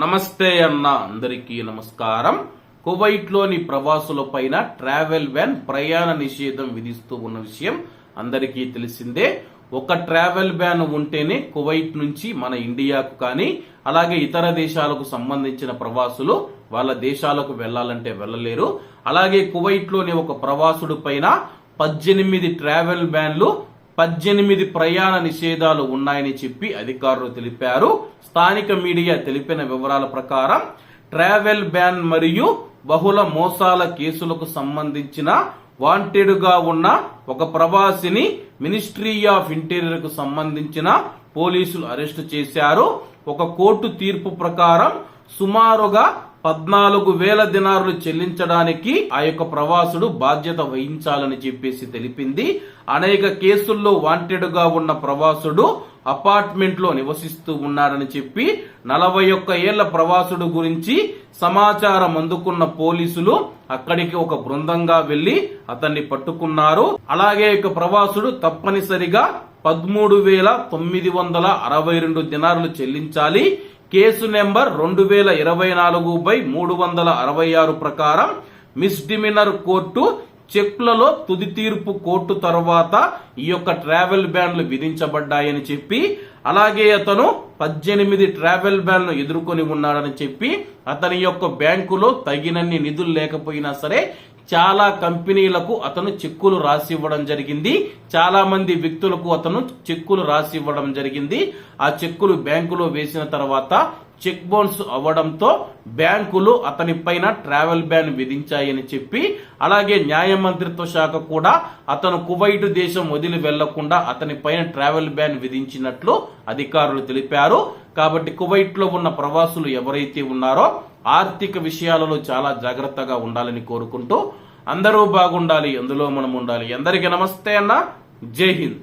నమస్తే అన్న అందరికీ నమస్కారం. కువైట్లోని ప్రవాసులపైన ట్రావెల్ వ్యాన్ ప్రయాణ నిషేధం విధిస్తూ ఉన్న విషయం అందరికీ తెలిసిందే. ఒక ట్రావెల్ బ్యాన్ ఉంటేనే కువైట్ నుంచి మన ఇండియాకు కానీ అలాగే ఇతర దేశాలకు సంబంధించిన ప్రవాసులు వాళ్ళ దేశాలకు వెళ్ళాలంటే వెళ్ళలేరు. అలాగే కువైట్లోని ఒక ప్రవాసుడు పైన పద్దెనిమిది ట్రావెల్ బ్యాన్లు పద్దెనిమిది ప్రయాణ నిషేధాలు ఉన్నాయని చెప్పి అధికారులు తెలిపారు. స్థానిక మీడియా తెలిపిన వివరాల ప్రకారం ట్రావెల్ బ్యాన్ మరియు బహుళ మోసాల కేసులకు సంబంధించిన వాంటెడ్గా ఉన్న ఒక ప్రవాసిని మినిస్ట్రీ ఆఫ్ ఇంటీరియర్కు సంబంధించిన పోలీసులు అరెస్టు చేశారు. ఒక కోర్టు తీర్పు ప్రకారం సుమారుగా పద్నాలుగు వేల దినారులు చెల్లించడానికి ఆ యొక్క ప్రవాసుడు బాధ్యత వహించాలని చెప్పేసి తెలిపింది. అనేక కేసుల్లో వాంటెడ్గా ఉన్న ప్రవాసుడు అపార్ట్మెంట్లో నివసిస్తూ ఉన్నారని చెప్పి నలభై ఒక్క ఏళ్ళ ప్రవాసుడు గురించి సమాచారం అందుకున్న పోలీసులు అక్కడికి ఒక బృందంగా వెళ్ళి అతన్ని పట్టుకున్నారు. అలాగే ఇక ప్రవాసుడు తప్పనిసరిగా పదమూడు వేల తొమ్మిది వందల అరవై రెండు దినారులు చెల్లించాలి. కేసు నెంబర్ రెండు వేల ఇరవై నాలుగు బై మూడు వందల అరవై ఆరు ప్రకారం మిస్డిమినర్ కోర్టు చెక్లలో తుది తీర్పు కోర్టు తర్వాత ఈ యొక్క ట్రావెల్ బ్యాన్లు విధించబడ్డాయని చెప్పి అలాగే అతను పద్దెనిమిది ట్రావెల్ బ్యాన్లు ఎదుర్కొని ఉన్నాడని చెప్పి అతని యొక్క బ్యాంకులో తగినన్ని నిధులు లేకపోయినా సరే చాలా కంపెనీలకు అతను చెక్కులు రాసి ఇవ్వడం జరిగింది. చాలా మంది వ్యక్తులకు అతను చెక్కులు రాసి ఇవ్వడం జరిగింది. ఆ చెక్కులు బ్యాంకులో వేసిన తర్వాత చెక్ బౌన్స్ అవ్వడంతో బ్యాంకులు అతని పైన ట్రావెల్ బ్యాన్ విధించాయని చెప్పి అలాగే న్యాయ మంత్రిత్వ శాఖ కూడా అతను కువైట్ దేశం వదిలి వెళ్ళకుండా అతని పైన ట్రావెల్ బ్యాన్ విధించినట్లు అధికారులు తెలిపారు. కాబట్టి కువైట్లో ఉన్న ప్రవాసులు ఎవరైతే ఉన్నారో ఆర్థిక విషయాలలో చాలా జాగ్రత్తగా ఉండాలని కోరుకుంటూ అందరూ బాగుండాలి అందులో మనం ఉండాలి. అందరికీ నమస్తే అన్న. జై హింద్.